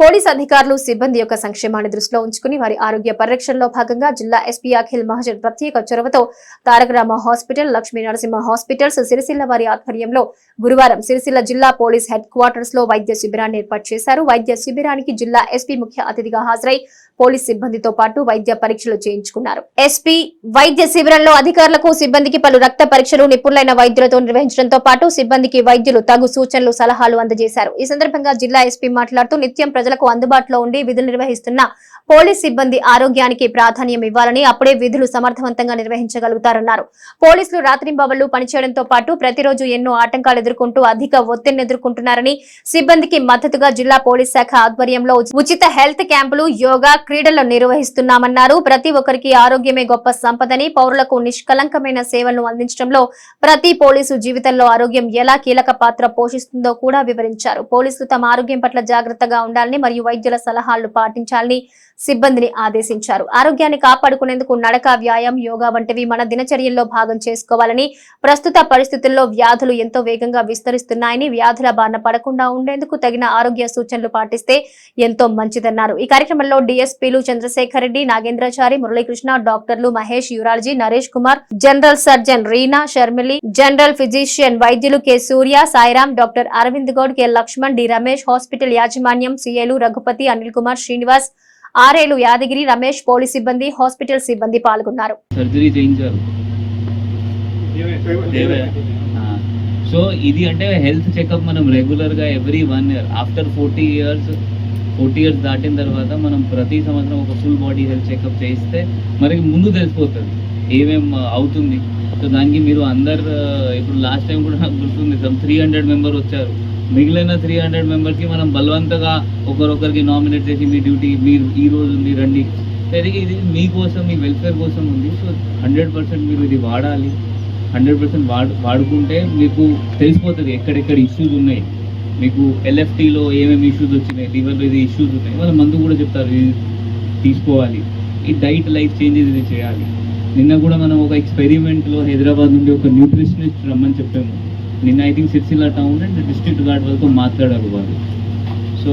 Police అధికారులు సిబ్బంది యొక్క సంక్షేమాన్ని దృష్టిలో ఉంచుకుని వారి ఆరోగ్య పరిరక్షణలో భాగంగా జిల్లా ఎస్పీ అఖిల్ మహాజన్ ప్రత్యేక చొరవతో తారకరామ హాస్పిటల్ లక్ష్మీ నరసింహ హాస్పిటల్స్ సిరిసిల్ల వారి ఆధ్వర్యంలో గురువారం సిరిసిల్ల జిల్లా పోలీస్ హెడ్ క్వార్టర్స్లో వైద్య శిబిరాన్ని ఏర్పాటు చేశారు. వైద్య శిబిరానికి జిల్లా ఎస్పీ ముఖ్య అతిథిగా హాజరై పోలీస్ సిబ్బందితో పాటు వైద్య పరీక్షలు చేయించుకున్నారు. ఎస్పీ వైద్య శిబిరంలో అధికారులకు సిబ్బందికి పలు రక్త పరీక్షలు నిపుణులైన వైద్యులతో నిర్వహించడంతో పాటు సిబ్బందికి వైద్యులు తగు సూచనలు సలహాలు అందజేశారు. ఈ సందర్భంగా జిల్లా ఎస్పీ మాట్లాడుతూ నిత్యం ప్రజలకు అందుబాటులో ఉండి విధులు నిర్వహిస్తున్న పోలీస్ సిబ్బంది ఆరోగ్యానికి ప్రాధాన్యం ఇవ్వాలని అప్పుడే విధులు సమర్థవంతంగా నిర్వహించగలుగుతారన్నారు. పోలీసులు రాత్రింబవళ్ళు పనిచేయడంతో పాటు ప్రతిరోజు ఎన్నో ఆటంకాలు ఎదుర్కొంటూ అధిక ఒత్తిడిని ఎదుర్కొంటున్నారని సిబ్బందికి మద్దతుగా జిల్లా పోలీస్ శాఖ ఆధ్వర్యంలో ఉచిత హెల్త్ క్యాంపులు యోగా క్రీడలు నిర్వహిస్తున్నామన్నారు. ప్రతి ఒక్కరికి ఆరోగ్యమే గొప్ప సంపదని పౌరులకు నిష్కలంకమైన సేవలను అందించడంలో ప్రతి పోలీసు జీవితంలో ఆరోగ్యం ఎలా కీలక పాత్ర పోషిస్తుందో కూడా వివరించారు. పోలీసులు తమ ఆరోగ్యం పట్ల జాగ్రత్తగా ఉండాలని మరియు వైద్యుల సలహాలు పాటించాలని సిబ్బందిని ఆదేశించారు. ఆరోగ్యాన్ని కాపాడుకునేందుకు నడక వ్యాయామం యోగా వంటివి మన దినచర్యల్లో భాగం చేసుకోవాలని ప్రస్తుత పరిస్థితుల్లో వ్యాధులు ఎంతో వేగంగా విస్తరిస్తున్నాయని వ్యాధుల బారిన పడకుండా ఉండేందుకు తగిన ఆరోగ్య సూచనలు పాటిస్తే ఎంతో మంచిదన్నారు. ఈ కార్యక్రమంలో డిఎస్పీలు చంద్రశేఖర్ రెడ్డి నాగేంద్రాచారి మురళీకృష్ణ డాక్టర్లు Mahesh urology Naresh Kumar general surgeon Reena Sharmili general physician వైద్యులు K. Surya Sairam doctor Arvind Goud K. Laxman D. Ramesh hospital యాజమాన్యం సీఏలు రఘుపతి అనిల్ కుమార్ శ్రీనివాస్ ఆరేలు యాదగిరి రమేష్ పోలీస్ సిబ్బంది హాస్పిటల్ సిబ్బంది పాల్గొన్నారు. సర్జరీ చేయించారు. సో ఇది అంటే హెల్త్ చెకప్ మనం రెగ్యులర్గా every one year. After forty years forty years దాటిన తర్వాత మనం ప్రతి సంవత్సరం ఒక ఫుల్ బాడీ హెల్త్ చెకప్ చేయిస్తే మనకి ముందు తెలిసిపోతుంది. ఏమేం అవుతుంది. సో దానికి మీరు అందరు ఇప్పుడు లాస్ట్ టైం కూడా నాకు గుర్తుంది. సమ్ త్రీ హండ్రెడ్ మెంబర్ వచ్చారు. మిగిలిన త్రీ హండ్రెడ్ మెంబర్కి మనం బలవంతగా ఒకరొకరికి నామినేట్ చేసి మీ డ్యూటీ మీరు ఈ రోజు మీరు రండి. సరే ఇది మీకోసం మీ వెల్ఫేర్ కోసం ఉంది. సో హండ్రెడ్ పర్సెంట్ మీరు ఇది వాడాలి. హండ్రెడ్ పర్సెంట్ వాడు వాడుకుంటే మీకు తెలిసిపోతుంది ఎక్కడెక్కడ ఇష్యూస్ ఉన్నాయి. మీకు ఎల్ఎఫ్టీలో ఏమేమి ఇష్యూస్ వచ్చినాయి లివర్లో ఇది ఇష్యూస్ ఉన్నాయి. వాళ్ళ మందు కూడా చెప్తారు ఇది తీసుకోవాలి. ఈ డైట్ లైఫ్ చేంజెస్ ఇది చేయాలి. నిన్న కూడా మనం ఒక ఎక్స్పెరిమెంట్లో హైదరాబాద్ నుండి ఒక న్యూట్రిషనిస్ట్ రమ్మని చెప్పాము. నిన్న I think Sircilla town and district guard వాళ్ళతో మాట్లాడారు వాళ్ళు. సో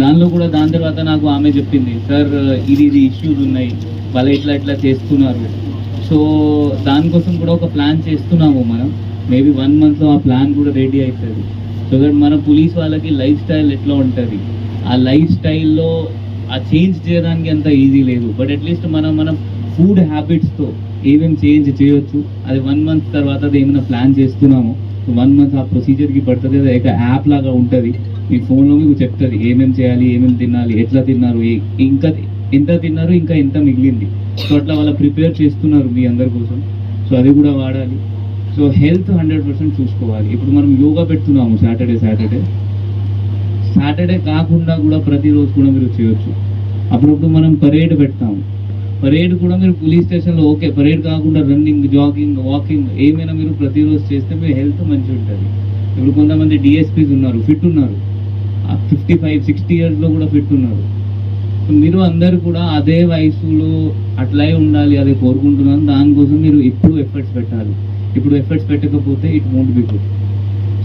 దానిలో కూడా దాని తర్వాత నాకు ఆమె చెప్పింది సార్ ఇది ఇది ఇష్యూస్ ఉన్నాయి వాళ్ళు ఇట్లా ఇట్లా చేస్తున్నారు. సో దానికోసం కూడా ఒక ప్లాన్ చేస్తున్నాము మనం. మేబీ వన్ మంత్లో ఆ ప్లాన్ కూడా రెడీ అవుతుంది సో దట్ మన పోలీస్ వాళ్ళకి లైఫ్ స్టైల్ ఎట్లా ఉంటుంది? ఆ లైఫ్ స్టైల్లో ఆ చేంజ్ చేయడానికి అంత ఈజీ లేదు. బట్ అట్లీస్ట్ మనం మనం ఫుడ్ హ్యాబిట్స్తో ఏమేమి చేంజ్ చేయొచ్చు అది వన్ మంత్ తర్వాత అది ఏమైనా ప్లాన్ చేస్తున్నాము. వన్ మంత్ ఆ ప్రొసీజర్కి పడుతుంది అది ఒక యాప్ లాగా ఉంటుంది. మీ ఫోన్లో మీకు చెప్తుంది ఏమేం చేయాలి ఏమేమి తినాలి ఎట్లా తిన్నారు ఏ- ఇంకా ఎంత తిన్నారు ఇంకా ఎంత మిగిలింది. సో అట్లా వాళ్ళ ప్రిపేర్ చేస్తున్నారు మీ అందరి కోసం. సో అది కూడా వాడాలి. సో హెల్త్ హండ్రెడ్ పర్సెంట్ చూసుకోవాలి. ఇప్పుడు మనం యోగా పెడుతున్నాము సాటర్డే సాటర్డే. సాటర్డే కాకుండా కూడా ప్రతిరోజు కూడా మీరు చేయొచ్చు. అప్పుడప్పుడు మనం పరేడ్ పెడతాము. పరేడ్ కూడా మీరు పోలీస్ స్టేషన్లో ఓకే పరేడ్ కాకుండా రన్నింగ్ జాగింగ్ వాకింగ్ ఏమైనా మీరు ప్రతిరోజు చేస్తే మీ హెల్త్ మంచిగా ఉంటుంది ఇప్పుడు కొంతమంది డిఎస్పీస్ ఉన్నారు ఫిట్ ఉన్నారు. ఫిఫ్టీ ఫైవ్ సిక్స్టీ ఇయర్స్లో కూడా ఫిట్ ఉన్నారు. సో మీరు అందరు కూడా అదే వయసులో అట్లే ఉండాలి అదే కోరుకుంటున్నాను. దానికోసం మీరు ఇప్పుడు ఎఫర్ట్స్ పెట్టాలి. ఇప్పుడు ఎఫర్ట్స్ పెట్టకపోతే it won't be good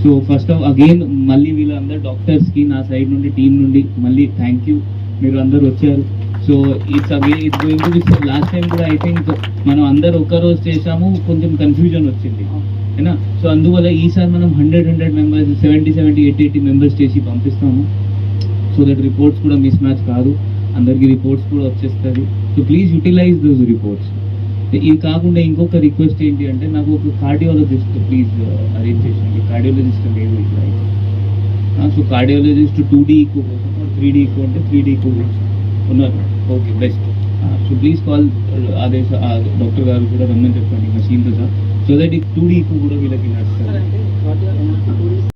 so first of again మళ్ళీ వీళ్ళందరూ డాక్టర్స్కి నా సైడ్ నుండి టీం నుండి మళ్ళీ థ్యాంక్ యూ మీరు అందరు వచ్చారు. So it's again going to be last time కూడా ఐ థింక్ మనం అందరు ఒక్క రోజు చేసాము కొంచెం కన్ఫ్యూజన్ వచ్చింది. అయినా సో అందువల్ల ఈసారి మనం hundred hundred members seventy seventy eighty eighty members చేసి పంపిస్తాము. సో దట్ రిపోర్ట్స్ కూడా మిస్ మ్యాచ్ కాదు. అందరికీ రిపోర్ట్స్ కూడా వచ్చేస్తుంది. So please utilize those reports ఇది కాకుండా ఇంకొక రిక్వెస్ట్ ఏంటి అంటే నాకు ఒక కార్డియాలజిస్ట్ ప్లీజ్ అరేంజ్ చేసింది కార్డియాలజిస్ట్ లేదు ఇట్లా so cardiologist two D echo కోసం త్రీ డీ ఈకో అంటే త్రీ డీ ఈకో ఉన్నారు. Okay best so please call అదే డాక్టర్ uh, గారు కూడా రమ్మని చెప్పండి మషీన్తో సార్ సో దట్ ఈ టూ డీ కూడా వీళ్ళకి నడుస్తారు